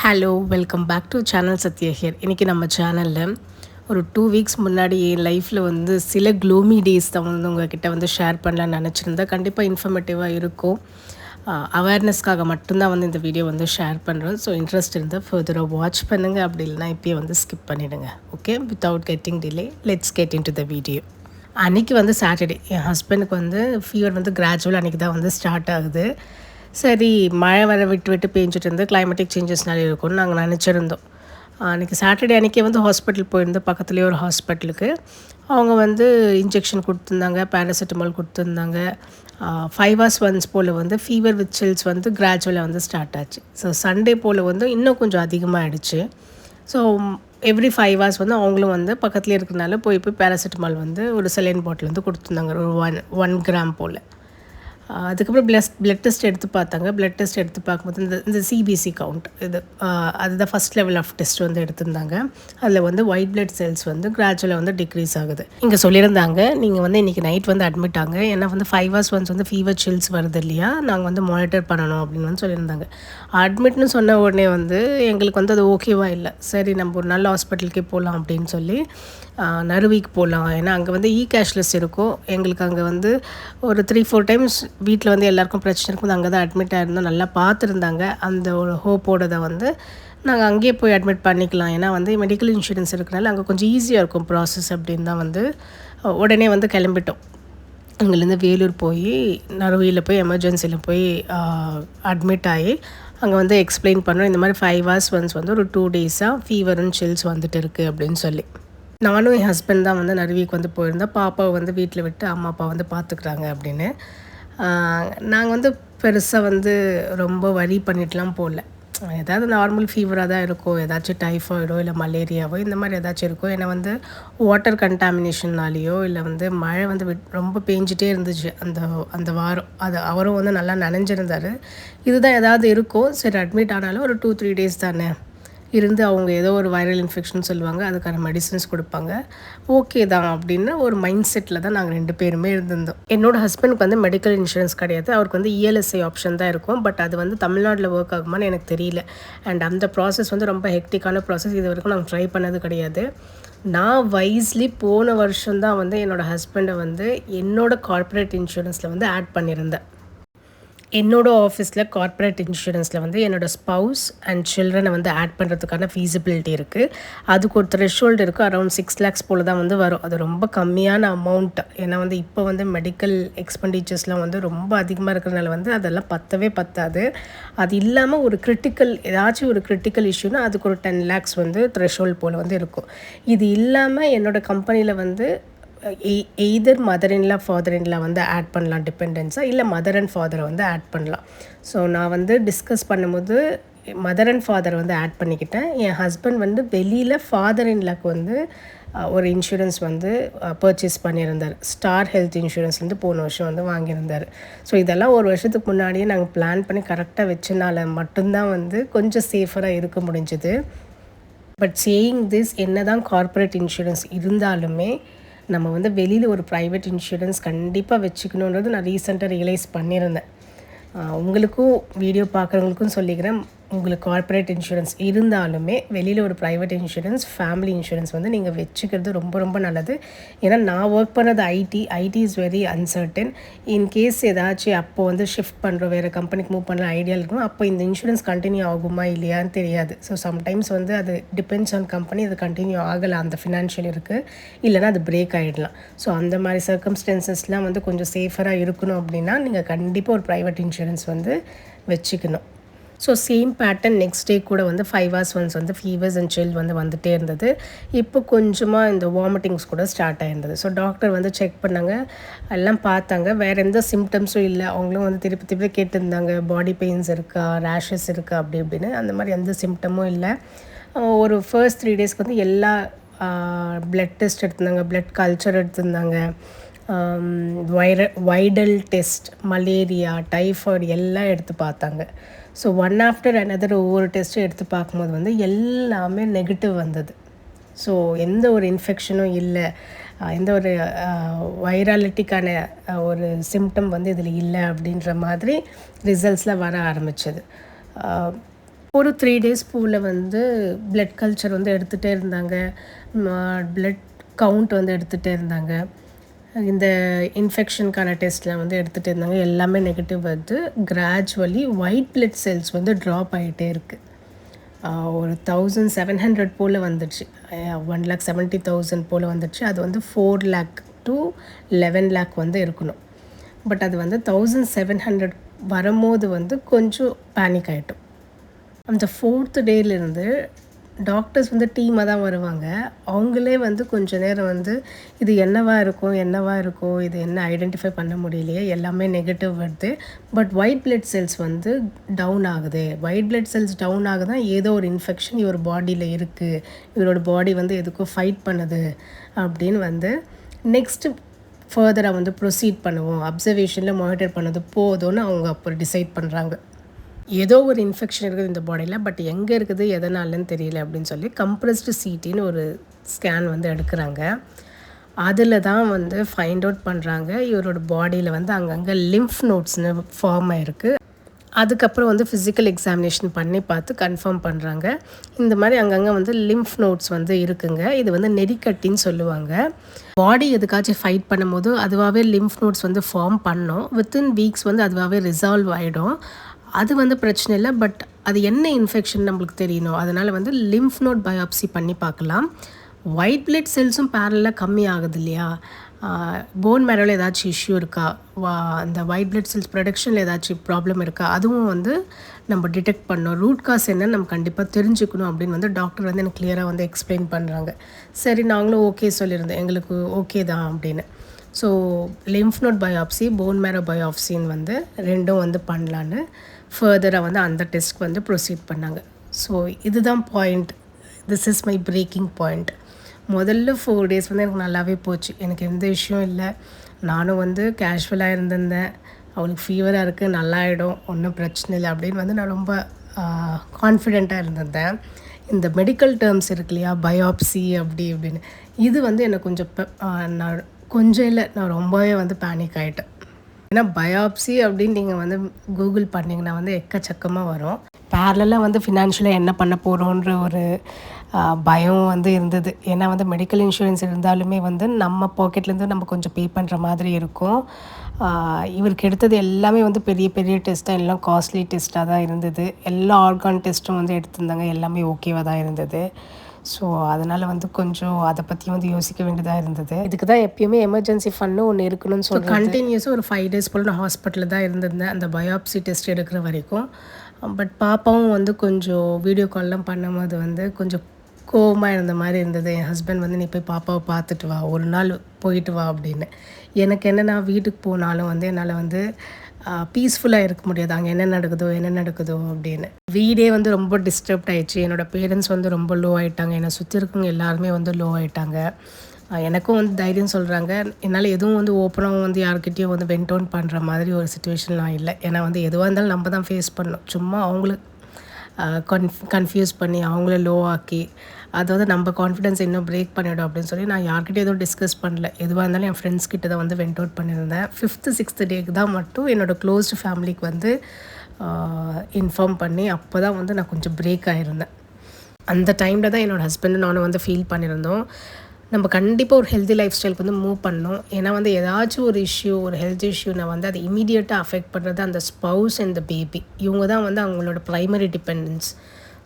Hello welcome back to channel சத்யஹியர் இன்றைக்கி நம்ம சேனலில் ஒரு டூ வீக்ஸ் முன்னாடி என் லைஃப்பில் வந்து சில க்ளூமி டேஸ் தான் வந்து உங்ககிட்ட வந்து ஷேர் பண்ணலான்னு நினச்சிருந்தேன். கண்டிப்பாக இன்ஃபர்மேட்டிவாக இருக்கும். அவேர்னஸ்க்காக மட்டும்தான் வந்து இந்த வீடியோ வந்து ஷேர் பண்ணுறோம் ஸோ இன்ட்ரெஸ்ட் இருந்தால் ஃபர்தராக வாட்ச் பண்ணுங்கள் அப்படி இல்லைனா இப்போயே வந்து ஸ்கிப் பண்ணிவிடுங்க okay without getting delay let's get into the video அன்றைக்கி வந்து சாட்டர்டே என் ஹஸ்பண்டுக்கு வந்து ஃபீவர் வந்து கிராஜுவல் அன்றைக்கி தான் வந்து ஸ்டார்ட் ஆகுது. சரி மழை வர விட்டு விட்டு பேஞ்சிட்டு இருந்து கிளைமேட்டிக் சேஞ்சஸ்னால இருக்கும்னு நாங்கள் நினச்சிருந்தோம். அன்றைக்கி சாட்டர்டே அன்றைக்கே வந்து ஹாஸ்பிட்டல் போயிருந்தோம். பக்கத்துலேயே ஒரு ஹாஸ்பிட்டலுக்கு அவங்க வந்து இன்ஜெக்ஷன் கொடுத்துருந்தாங்க பேராசிட்டமால் கொடுத்துருந்தாங்க. ஃபைவ் ஹவர்ஸ் ஒன்ஸ் போல் வந்து ஃபீவர் வித் சில்ஸ் வந்து கிராஜுவலாக வந்து ஸ்டார்ட் ஆச்சு. ஸோ சண்டே போல் வந்து இன்னும் கொஞ்சம் அதிகமாகிடுச்சு ஸோ எவ்ரி ஃபைவ் ஹவர்ஸ் வந்து அவங்களும் வந்து பக்கத்துலேயே இருக்கிறனால போய் போய் பேராசிட்டமால் வந்து ஒரு செலைன் பாட்டில் வந்து கொடுத்துருந்தாங்க. ஒரு ஒன் ஒன் கிராம் போல். அதுக்கப்புறம் பிளஸ் பிளட் டெஸ்ட் எடுத்து பார்த்தாங்க. பிளட் டெஸ்ட் எடுத்து பார்க்கும்போது இந்த இந்த சிபிசி கவுண்ட் இது அதுதான் ஃபஸ்ட் லெவல் ஆஃப் டெஸ்ட் வந்து எடுத்திருந்தாங்க. அதில் வந்து ஒயிட் பிளட் செல்ஸ் வந்து கிராஜுவலாக வந்து டிக்ரீஸ் ஆகுது. இங்கே சொல்லியிருந்தாங்க நீங்கள் வந்து இன்றைக்கி நைட் வந்து அட்மிட் ஆங்க. ஏன்னா வந்து ஃபைவ் ஹவர்ஸ் ஒன்ஸ் வந்து ஃபீவர் சில்ஸ் வருது இல்லையா? நாங்கள் வந்து மானிட்டர் பண்ணணும் அப்படின்னு வந்து சொல்லியிருந்தாங்க. அட்மிட்னு சொன்ன உடனே வந்து எங்களுக்கு வந்து அது ஓகேவா இல்லை. சரி நம்ம ஒரு நல்ல ஹாஸ்பிட்டலுக்கே போகலாம் அப்படின்னு சொல்லி நறுவிக்கு போகலாம் ஏன்னா அங்கே வந்து இ கேஷ்லெஸ் இருக்கும். எங்களுக்கு அங்கே வந்து ஒரு த்ரீ ஃபோர் டைம்ஸ் வீட்டில் வந்து எல்லாருக்கும் பிரச்சனை இருக்கும்போது அங்கே தான் அட்மிட் ஆகிருந்தோம் நல்லா பார்த்துருந்தாங்க. அந்த ஒரு ஹோப்போட தான் வந்து நாங்கள் அங்கேயே போய் அட்மிட் பண்ணிக்கலாம். ஏன்னா வந்து மெடிக்கல் இன்சூரன்ஸ் இருக்கிறனால அங்கே கொஞ்சம் ஈஸியாக இருக்கும் ப்ராசஸ் அப்படின்னு தான் வந்து உடனே வந்து கிளம்பிட்டோம். அங்கேருந்து வேலூர் போய் நறுவியில் போய் எமர்ஜென்சியில் போய் அட்மிட் ஆகி அங்கே வந்து எக்ஸ்பிளைன் பண்ணுறோம் இந்த மாதிரி ஃபைவ் ஹவர்ஸ் ஒன்ஸ் வந்து ஒரு டூ டேஸாக ஃபீவர் அண்ட் சில்ஸ் வந்துட்டு இருக்குது அப்படின்னு சொல்லி. நானும் என் ஹஸ்பண்ட் தான் வந்து நறுவிக்கு வந்து போயிருந்தேன் பாப்பாவை வந்து வீட்டில் விட்டு அம்மா அப்பா வந்து பார்த்துக்குறாங்க அப்படின்னு. நாங்கள் வந்து பெருசாக வந்து ரொம்ப வரி பண்ணிட்டுலாம் போகல ஏதாவது நார்மல் ஃபீவராக தான் இருக்கும். ஏதாச்சும் டைஃபாய்டோ இல்லை மலேரியாவோ இந்த மாதிரி ஏதாச்சும் இருக்கும். ஏன்னா வந்து வாட்டர் கண்டாமினேஷன்னாலேயோ இல்லை வந்து மழை வந்து ரொம்ப பேஞ்சிட்டே இருந்துச்சு அந்த அந்த வாரம். அது அவரும் வந்து நல்லா நனைஞ்சிருந்தார். இதுதான் ஏதாவது இருக்கும். சரி அட்மிட் ஆனாலும் ஒரு டூ த்ரீ டேஸ் தானே. இருந்து அவங்க ஏதோ ஒரு வைரல் இன்ஃபெக்ஷன் சொல்லுவாங்க அதுக்கான மெடிசன்ஸ் கொடுப்பாங்க. ஓகே தான் அப்படின்னு ஒரு மைண்ட் செட்டில் தான் நாங்கள் ரெண்டு பேருமே இருந்திருந்தோம். என்னோட ஹஸ்பண்டுக்கு வந்து மெடிக்கல் இன்சூரன்ஸ் கிடையாது. அவருக்கு வந்து இஎல்எஸ்ஐ ஆப்ஷன் தான் இருக்கும். பட் அது வந்து தமிழ்நாட்டில் ஒர்க் ஆகுமான்னு எனக்கு தெரியல. அண்ட் அந்த ப்ராசஸ் வந்து ரொம்ப ஹெக்டிக்கான ப்ராசஸ் இது வரைக்கும் நாங்கள் ட்ரை பண்ணது கிடையாது. நான் வைஸ்லி போன வருஷம் தான் வந்து என்னோடய ஹஸ்பண்டை வந்து என்னோடய கார்ப்பரேட் இன்சூரன்ஸில் வந்து ஆட் பண்ணியிருந்தேன். என்னோடய ஆஃபீஸில் கார்ப்பரேட் இன்சூரன்ஸில் வந்து என்னோடய ஸ்பவுஸ் அண்ட் சில்ட்ரனை வந்து ஆட் பண்ணுறதுக்கான ஃபீஸிபிலிட்டி இருக்குது அதுக்கு ஒரு த்ரெஷ்ஹோல்டு இருக்குது அரௌண்ட் சிக்ஸ் லேக்ஸ் போல் தான் வந்து வரும். அது ரொம்ப கம்மியான அமௌண்ட் ஏன்னா வந்து இப்போ வந்து மெடிக்கல் எக்ஸ்பெண்டிச்சர்ஸ்லாம் வந்து ரொம்ப அதிகமாக இருக்கிறனால வந்து அதெல்லாம் பத்தவே பத்தாது. அது இல்லாமல் ஒரு கிரிட்டிக்கல் ஏதாச்சும் ஒரு கிரிட்டிக்கல் இஷ்யூனா அதுக்கு ஒரு டென் லேக்ஸ் வந்து த்ரெஷ்ஹோல்ட் போல் வந்து இருக்கும். இது இல்லாமல் என்னோடய கம்பெனியில் வந்து either mother in law father in law வந்து ஆட் பண்ணலாம் டிபெண்டன்ஸாக இல்லை மதர் அண்ட் ஃபாதரை வந்து ஆட் பண்ணலாம். ஸோ நான் வந்து டிஸ்கஸ் பண்ணும்போது மதர் அண்ட் ஃபாதர் வந்து ஆட் பண்ணிக்கிட்டேன். என் ஹஸ்பண்ட் வந்து வெளியில் ஃபாதர் இன்லாக்கு வந்து ஒரு இன்சூரன்ஸ் வந்து பர்ச்சேஸ் பண்ணியிருந்தார். ஸ்டார் ஹெல்த் இன்சூரன்ஸ் வந்து போன வருஷம் வந்து வாங்கியிருந்தார். ஸோ இதெல்லாம் ஒரு வருஷத்துக்கு முன்னாடியே நாங்கள் பிளான் பண்ணி கரெக்டாக வச்சனால மட்டும்தான் வந்து கொஞ்சம் சேஃபராக இருக்க முடிஞ்சுது. பட் சேயிங் திஸ் என்ன தான் கார்ப்பரேட் இன்சூரன்ஸ் இருந்தாலுமே நம்ம வந்து வெளியில் ஒரு ப்ரைவேட் இன்சூரன்ஸ் கண்டிப்பாக வச்சுக்கணுன்றது நான் ரீசெண்டாக ரியலைஸ் பண்ணியிருந்தேன். உங்களுக்கும் வீடியோ பார்க்குறவங்களுக்கும் சொல்லிக்கிறேன். உங்களுக்கு கார்ப்பரேட் இன்சூரன்ஸ் இருந்தாலுமே வெளியில் ஒரு ப்ரைவேட் இன்சூரன்ஸ் ஃபேமிலி இன்சூரன்ஸ் வந்து நீங்கள் வச்சுக்கிறது ரொம்ப ரொம்ப நல்லது. ஏன்னா நான் ஒர்க் பண்ணது IT IT is very uncertain in case ஏதாச்சும் அப்போ வந்து ஷிஃப்ட் பண்ணுறோம் வேறு கம்பெனிக்கு மூவ் பண்ணுற ஐடியா இருக்கும். அப்போ இந்த இன்சூரன்ஸ் கண்டினியூ ஆகுமா இல்லையான்னு தெரியாது. ஸோ சம்டைம்ஸ் வந்து அது டிபெண்ட்ஸ் ஆன் கம்பெனி அது கண்டினியூ ஆகலாம் அந்த ஃபினான்ஷியல் இருக்குது இல்லைனா அது பிரேக் ஆகிடலாம் ஸோ அந்த மாதிரி சர்க்கம்ஸ்டன்சஸ்லாம் வந்து கொஞ்சம் சேஃபராக இருக்கணும் அப்படின்னா நீங்கள் கண்டிப்பாக ஒரு ப்ரைவேட் இன்சூரன்ஸ் வந்து வச்சுக்கணும். So same pattern next day கூட வந்து ஃபைவ் ஹவர்ஸ் ஒன்ஸ் வந்து ஃபீவர்ஸ் அண்ட் சில் வந்து வந்துகிட்டே இருந்தது. இப்போ கொஞ்சமாக இந்த வாமிட்டிங்ஸ் கூட ஸ்டார்ட் ஆகிருந்தது ஸோ டாக்டர் வந்து செக் பண்ணாங்க. எல்லாம் பார்த்தாங்க. வேறு எந்த சிம்டம்ஸும் இல்லை. அவங்களும் வந்து திருப்பி திருப்பி கேட்டிருந்தாங்க. பாடி பெயின்ஸ் இருக்கா? ரேஷஸ் இருக்கா? அப்படி இப்படின்னு. அந்த மாதிரி எந்த சிம்டமும் இல்லை. ஒரு ஃபர்ஸ்ட் த்ரீ டேஸ்க்கு வந்து எல்லா பிளட் டெஸ்ட் எடுத்திருந்தாங்க. பிளட் கல்ச்சர் எடுத்திருந்தாங்க. வைர வைடல் டெஸ்ட் மலேரியா டைஃபாய்டு எல்லாம் எடுத்து பார்த்தாங்க. ஸோ ஒன் ஆஃப்டர் அனதர் ஒவ்வொரு டெஸ்ட்டும் எடுத்து பார்க்கும்போது வந்து எல்லாமே நெகட்டிவ் வந்தது. ஸோ எந்த ஒரு இன்ஃபெக்ஷனும் இல்லை. எந்த ஒரு வைராலிட்டிக்கான ஒரு சிம்டம் வந்து இதில் இல்லை அப்படின்ற மாதிரி ரிசல்ட்ஸில் வர ஆரம்பிச்சது. ஒரு த்ரீ டேஸ் பூவில் வந்து பிளட் கல்ச்சர் வந்து எடுத்துகிட்டே இருந்தாங்க. பிளட் கவுண்ட் வந்து எடுத்துகிட்டே இருந்தாங்க. இந்த இன்ஃபெக்ஷனுக்கான டெஸ்ட்லாம் வந்து எடுத்துகிட்டு இருந்தாங்க. எல்லாமே நெகட்டிவ் வருது. கிராஜுவலி ஒயிட் பிளட் செல்ஸ் வந்து ட்ராப் ஆகிட்டே இருக்குது ஒரு தௌசண்ட் செவன் ஹண்ட்ரட் போல் வந்துடுச்சு ஒன் லேக் செவன்ட்டி தௌசண்ட் போல் வந்துடுச்சு அது வந்து four lakh to eleven lakh வந்து இருக்கணும். பட் அது வந்து தௌசண்ட் செவன் ஹண்ட்ரட் வரும்போது வந்து கொஞ்சம் பேனிக் ஆகிட்டோம் அந்த ஃபோர்த்து டேலேருந்து டாக்டர்ஸ் வந்து டீமாக தான் வருவாங்க. அவங்களே வந்து கொஞ்ச நேரம் வந்து இது என்னவா இருக்கும் என்னவா இருக்கும் இது என்ன ஐடென்டிஃபை பண்ண முடியலையே எல்லாமே நெகட்டிவ் வருது. பட் ஒயிட் பிளட் செல்ஸ் வந்து டவுன் ஆகுது. ஒயிட் பிளட் செல்ஸ் டவுன் ஆகுதான் ஏதோ ஒரு இன்ஃபெக்ஷன் இவர் பாடியில் இருக்குது இவரோட பாடி வந்து எதுக்கும் ஃபைட் பண்ணுது அப்படின்னு வந்து நெக்ஸ்ட்டு ஃபர்தராக வந்து ப்ரொசீட் பண்ணுவோம். அப்சர்வேஷனில் மானிட்டர் பண்ணது போதும்னு அவங்க அப்போ டிசைட் பண்ணுறாங்க ஏதோ ஒரு இன்ஃபெக்ஷன் இருக்குது இந்த பாடியில் பட் எங்கே இருக்குது எதனாலன்னு தெரியல அப்படின்னு சொல்லி கம்ப்ரஸ்டு சீட்டின்னு ஒரு ஸ்கேன் வந்து எடுக்கிறாங்க. அதில் தான் வந்து ஃபைண்ட் அவுட் பண்ணுறாங்க இவரோட பாடியில் வந்து அங்கங்கே லிம்ஃப் நோட்ஸ்னு ஃபார்ம் ஆகிருக்கு அதுக்கப்புறம் வந்து ஃபிசிக்கல் எக்ஸாமினேஷன் பண்ணி பார்த்து கன்ஃபார்ம் பண்ணுறாங்க இந்த மாதிரி அங்கங்கே வந்து லிம்ஃப் நோட்ஸ் வந்து இருக்குங்க. இது வந்து நெறிக்கட்டின்னு சொல்லுவாங்க. பாடி எதுக்காச்சும் ஃபைட் பண்ணும்போது அதுவாகவே லிம்ஃப் நோட்ஸ் வந்து ஃபார்ம் பண்ணோம். வித்தின் வீக்ஸ் வந்து அதுவாகவே ரிசால்வ் ஆகிடும் அது வந்து பிரச்சனை இல்லை பட் அது என்ன இன்ஃபெக்ஷன் நம்மளுக்கு தெரியணும். அதனால் வந்து லிம்ஃப் நோட் பயாப்சி பண்ணி பார்க்கலாம். ஒயிட் பிளட் செல்ஸும் பேரலாக கம்மி ஆகுது இல்லையா? போன் மேரோவில் ஏதாச்சும் இஷ்யூ இருக்கா? வா அந்த ஒயிட் பிளட் செல்ஸ் ப்ரொடக்ஷனில் ஏதாச்சும் ப்ராப்ளம் இருக்கா? அதுவும் வந்து நம்ம டிடெக்ட் பண்ணோம் ரூட் காஸ் என்னன்னு நம்ம கண்டிப்பாக தெரிஞ்சுக்கணும் அப்படின்னு வந்து டாக்டர் வந்து எனக்கு கிளியராக வந்து எக்ஸ்பிளைன் பண்ணுறாங்க சரி நாங்களும் ஓகே சொல்லியிருந்தோம். எங்களுக்கு ஓகே தான் அப்படின்னு. So lymph node biopsy bone marrow பயாப்சின்னு வந்து ரெண்டும் வந்து பண்ணலான்னு ஃபர்தராக வந்து அந்த டெஸ்ட்க்கு வந்து ப்ரொசீட் பண்ணாங்க. ஸோ இதுதான் point this is my breaking point முதல்ல ஃபோர் டேஸ் வந்து எனக்கு நல்லாவே போச்சு. எனக்கு எந்த விஷயம் இல்லை. நானும் வந்து கேஷுவலாக இருந்திருந்தேன். அவளுக்கு ஃபீவராக இருக்குது நல்லாயிடும் ஒன்றும் பிரச்சனை இல்லை அப்படின்னு வந்து நான் ரொம்ப கான்ஃபிடெண்ட்டாக இருந்திருந்தேன். இந்த மெடிக்கல் டேர்ம்ஸ் இருக்கு இல்லையா? பயாப்சி அப்படி இப்படின்னு. இது வந்து எனக்கு கொஞ்சம் நான் கொஞ்சம் இல்லை நான் ரொம்பவே வந்து பேனிக் ஆகிட்டேன் ஏன்னா பயாப்சி அப்படின்னு நீங்கள் வந்து கூகுள் பண்ணிங்கன்னா வந்து எக்கச்சக்கமாக வரும். பேரலாக வந்து ஃபினான்ஷியலாக என்ன பண்ண போகிறோன்ற ஒரு பயம் வந்து இருந்தது. ஏன்னா வந்து மெடிக்கல் இன்சூரன்ஸ் இருந்தாலுமே வந்து நம்ம பாக்கெட்லேருந்து நம்ம கொஞ்சம் பே பண்ணுற மாதிரி இருக்கும். இவருக்கு எடுத்தது எல்லாமே வந்து பெரிய பெரிய டெஸ்ட்டாக எல்லாம் காஸ்ட்லி டெஸ்ட்டாக தான் இருந்தது. எல்லா ஆர்கான் டெஸ்ட்டும் வந்து எடுத்திருந்தாங்க. எல்லாமே ஓகேவாக தான் இருந்தது. ஸோ அதனால் வந்து கொஞ்சம் அதை பற்றி வந்து யோசிக்க வேண்டியதாக இருந்தது. இதுக்கு தான் எப்பயுமே எமர்ஜென்சி ஃபண்டு ஒன்று இருக்கணும்னு சொல்லி கண்டினியூஸாக ஒரு ஃபைவ் டேஸ் போல் நான் ஹாஸ்பிட்டலில் தான் இருந்திருந்தேன். அந்த பயாப்சி டெஸ்ட் எடுக்கிற வரைக்கும். பட் பாப்பாவும் வந்து கொஞ்சம் வீடியோ கால்லாம் பண்ணும்போது வந்து கொஞ்சம் கோவமாக இருந்த மாதிரி இருந்தது. என் ஹஸ்பண்ட் வந்து நீ போய் பாப்பாவை பார்த்துட்டு வா. ஒரு நாள் போயிட்டு வா அப்படின்னு. எனக்கு என்னென்னா வீட்டுக்கு போனாலும் வந்து என்னால் வந்து பீஸ்ஃபுல்லாக இருக்க முடியாது. அங்கே என்ன நடக்குதோ என்ன நடக்குதோ அப்படின்னு. வீடே வந்து ரொம்ப டிஸ்டர்ப்ட் ஆயிடுச்சு. என்னோடய பேரண்ட்ஸ் வந்து ரொம்ப லோ ஆகிட்டாங்க என்னை சுற்றி இருக்கவங்க எல்லாருமே வந்து லோ ஆகிட்டாங்க எனக்கும் வந்து தைரியம் சொல்கிறாங்க என்னால் எதுவும் வந்து ஓப்பனாக வந்து யாருக்கிட்டேயும் வந்து வென்ட் அவுன் பண்ணுற மாதிரி ஒரு சுச்சுவேஷன்லாம் இல்லை. ஏன்னா வந்து எதுவாக இருந்தாலும் நம்ம தான் ஃபேஸ் பண்ணோம் சும்மா அவங்களுக்கு கன்ஃப் கன்ஃபியூஸ் பண்ணி அவங்கள லோ ஆக்கி அதாவது நம்ம கான்ஃபிடென்ஸ் இன்னும் பிரேக் பண்ணிவிடும் அப்படின்னு சொல்லி நான் யார்கிட்ட எதுவும் டிஸ்கஸ் பண்ணல. எதுவாக இருந்தாலும் என் ஃப்ரெண்ட்ஸ் கிட்ட தான் வந்து வெண்ட் அவுட் பண்ணியிருந்தேன். ஃபிஃப்த்து சிக்ஸ்த்து டேக்கு தான் மட்டும் என்னோடய க்ளோஸ்டு ஃபேமிலிக்கு வந்து இன்ஃபார்ம் பண்ணி அப்போ தான் வந்து நான் கொஞ்சம் பிரேக் ஆகிருந்தேன் அந்த டைமில் தான் என்னோடய ஹஸ்பண்டும் நானும் வந்து ஃபீல் பண்ணியிருந்தோம். நம்ம கண்டிப்பாக ஒரு ஹெல்தி லைஃப் ஸ்டைலுக்கு வந்து மூவ் பண்ணணும். ஏன்னா வந்து ஏதாச்சும் ஒரு இஷ்யூ ஒரு ஹெல்த் இஷ்யூனை வந்து அதை இமீடியட்டாக அஃபெக்ட் பண்ணுறது அந்த ஸ்பவுஸ் அண்ட் த பேபி இவங்க தான் வந்து அவங்களோட ப்ரைமரி டிபெண்டன்ஸ்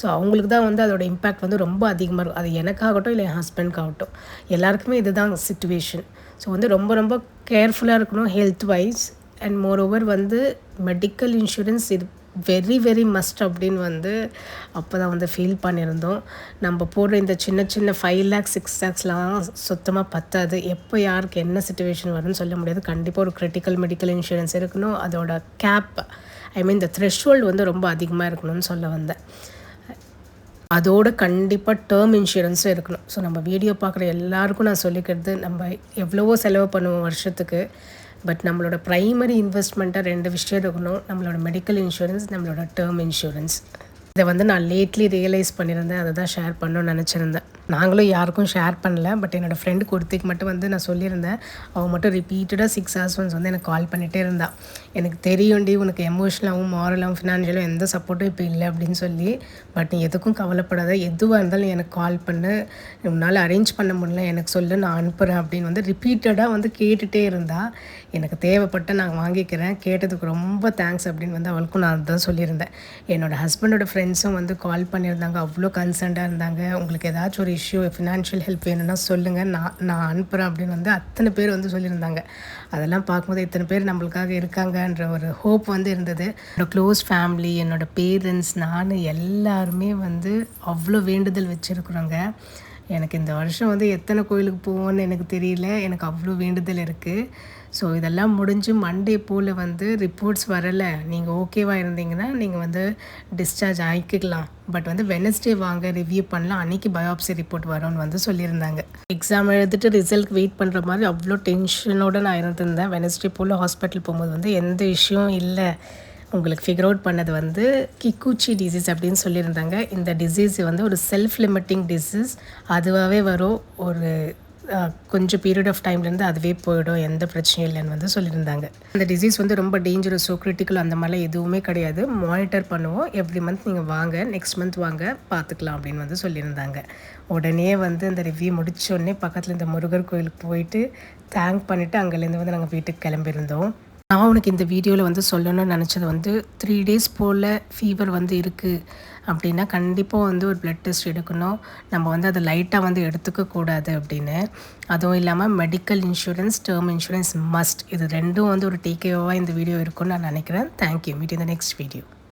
ஸோ அவங்களுக்கு தான் வந்து அதோட இம்பேக்ட் வந்து ரொம்ப அதிகமாக இருக்கும். அது எனக்காகட்டும் இல்லை என் ஹஸ்பண்ட்காகட்டும் எல்லாருக்குமே இதுதான் சுச்சுவேஷன் ஸோ வந்து ரொம்ப ரொம்ப கேர்ஃபுல்லாக இருக்கணும் health wise and more over வந்து மெடிக்கல் இன்சூரன்ஸ் இது வெரி வெரி மஸ்ட் அப்படின்னு வந்து அப்போ தான் வந்து ஃபீல் பண்ணியிருந்தோம். நம்ம போடுற இந்த சின்ன சின்ன ஃபைவ் லேக்ஸ் சிக்ஸ் லேக்ஸ்லாம் சுத்தமாக பத்தாது. எப்போ யாருக்கு என்ன சுச்சுவேஷன் வரும்னு சொல்ல முடியாது. கண்டிப்பாக ஒரு கிரிட்டிக்கல் மெடிக்கல் இன்சூரன்ஸ் இருக்கணும். அதோட கேப் ஐ மீன் இந்த த்ரெஷ்ஹோல்டு வந்து ரொம்ப அதிகமாக இருக்கணும்னு சொல்ல வந்தேன். அதோட கண்டிப்பாக டேர்ம் இன்சூரன்ஸும் இருக்கணும். ஸோ நம்ம வீடியோ பார்க்குற எல்லாருக்கும் நான் சொல்லிக்கிறது நம்ம எவ்வளவோ செலவு பண்ணுவோம் வருஷத்துக்கு. பட் நம்மளோட ப்ரைமரி இன்வெஸ்ட்மெண்ட்டாக ரெண்டு விஷயம் இருக்கணும். நம்மளோட மெடிக்கல் இன்சூரன்ஸ் நம்மளோட டேர்ம் இன்சூரன்ஸ் இதை வந்து நான் லேட்லி ரியலைஸ் பண்ணியிருந்தேன். அதை தான் ஷேர் பண்ணணும்னு நினச்சிருந்தேன். நாங்களும் யாருக்கும் ஷேர் பண்ணல. பட் என்னோடய ஃப்ரெண்டு கொடுத்துக்கு மட்டும் வந்து நான் சொல்லியிருந்தேன். அவள் மட்டும் ரிப்பீட்டடாக சிக்ஸ் ஹவர்ஸ் ஒன்ஸ் வந்து எனக்கு கால் பண்ணிகிட்டே இருந்தாள் எனக்கு தெரியும்டி உனக்கு எமோஷனலாகவும் மாரலாகவும் ஃபினான்ஷியலாகவும் எந்த சப்போர்ட்டும் இப்போ இல்லை அப்படின்னு சொல்லி. பட் நீ எதுக்கும் கவலைப்படாத. எதுவாக இருந்தாலும் எனக்கு கால் பண்ணு. உன்னால் அரேஞ்ச் பண்ண முடியல. எனக்கு சொல்லு நான் அனுப்புகிறேன் அப்படின்னு வந்து ரிப்பீட்டடாக வந்து கேட்டுகிட்டே இருந்தா. எனக்கு தேவைப்பட்ட நான் வாங்கிக்கிறேன். கேட்டதுக்கு ரொம்ப தேங்க்ஸ் அப்படின்னு வந்து அவளுக்கும் நான் அதுதான் சொல்லியிருந்தேன். என்னோடய ஹஸ்பண்டோட ஃப்ரெண்ட்ஸும் வந்து கால் பண்ணியிருந்தாங்க. அவ்வளோ கன்சர்ன்டாக இருந்தாங்க. உங்களுக்கு ஏதாச்சும் ஒரு இஷ்யூ ஃபினான்ஷியல் ஹெல்ப் வேணும்னா சொல்லுங்கள் நான் நான் அனுப்புகிறேன் அப்படின்னு வந்து அத்தனை பேர் வந்து சொல்லியிருந்தாங்க. அதெல்லாம் பார்க்கும்போது இத்தனை பேர் நம்மளுக்காக இருக்காங்கன்ற ஒரு ஹோப் வந்து இருந்தது. என்னோடய க்ளோஸ் ஃபேமிலி என்னோடய பேரண்ட்ஸ் நான் எல்லாருமே வந்து அவ்வளோ வேண்டுதல் வச்சுருக்குறோங்க. எனக்கு இந்த வருஷம் வந்து எத்தனை கோயிலுக்கு போவோன்னு எனக்கு தெரியல. எனக்கு அவ்வளோ வேண்டுதல் இருக்குது ஸோ இதெல்லாம் முடிஞ்சு மண்டே போல் வந்து ரிப்போர்ட்ஸ் வரலை. நீங்கள் ஓகேவாக இருந்தீங்கன்னா நீங்கள் வந்து டிஸ்சார்ஜ் ஆகிக்கலாம் பட் வந்து வெனஸ்டே வாங்க ரிவ்யூ பண்ணலாம். அன்றைக்கி பயோப்சி ரிப்போர்ட் வரும்னு வந்து சொல்லியிருந்தாங்க. எக்ஸாம் எழுதிட்டு ரிசல்ட் வெயிட் பண்ணுற மாதிரி அவ்வளோ டென்ஷனோடு நான் இருந்திருந்தேன். வெனஸ்டே போல் ஹாஸ்பிட்டல் போகும்போது வந்து எந்த இஷ்யூவும் இல்லை. உங்களுக்கு ஃபிகர் அவுட் பண்ணது வந்து கிக்குச்சி டிசீஸ் அப்படின்னு சொல்லியிருந்தாங்க. இந்த டிசீஸ் வந்து ஒரு செல்ஃப் லிமிட்டிங் டிசீஸ் அதுவாகவே வரும். ஒரு கொஞ்சம் பீரியட் ஆஃப் டைம்லேருந்து அதுவே போயிடும். எந்த பிரச்சனையும் இல்லைன்னு வந்து சொல்லியிருந்தாங்க. அந்த டிசீஸ் வந்து ரொம்ப டேஞ்சரஸோ கிரிட்டிக்கல் அந்த மாதிரிலாம் எதுவுமே கிடையாது. மானிட்டர் பண்ணுவோம். எவ்ரி மந்த் நீங்கள் வாங்க நெக்ஸ்ட் மந்த் வாங்க பார்த்துக்கலாம் அப்படின்னு வந்து சொல்லியிருந்தாங்க. உடனே வந்து இந்த ரிவ்யூ முடிச்ச உடனே பக்கத்தில் இந்த முருகர் கோயிலுக்கு போயிட்டு தேங்க் பண்ணிவிட்டு அங்கேருந்து வந்து நாங்கள் வீட்டுக்கு கிளம்பியிருந்தோம். நான் உனக்கு இந்த வீடியோவில் வந்து சொல்லணும்னு நினச்சது வந்து த்ரீ டேஸ் போல் ஃபீவர் வந்து இருக்குது அப்படின்னா கண்டிப்பாக வந்து ஒரு பிளட் டெஸ்ட் எடுக்கணும். நம்ம வந்து அதை லைட்டாக வந்து எடுத்துக்கக்கூடாது அப்படின்னு. அதுவும் இல்லாமல் medical insurance term insurance must இது ரெண்டும் வந்து ஒரு டேக்கேவாக இந்த வீடியோ இருக்கும்னு நான் நினைக்கிறேன். தேங்க்யூ மீட் இந்த நெக்ஸ்ட் வீடியோ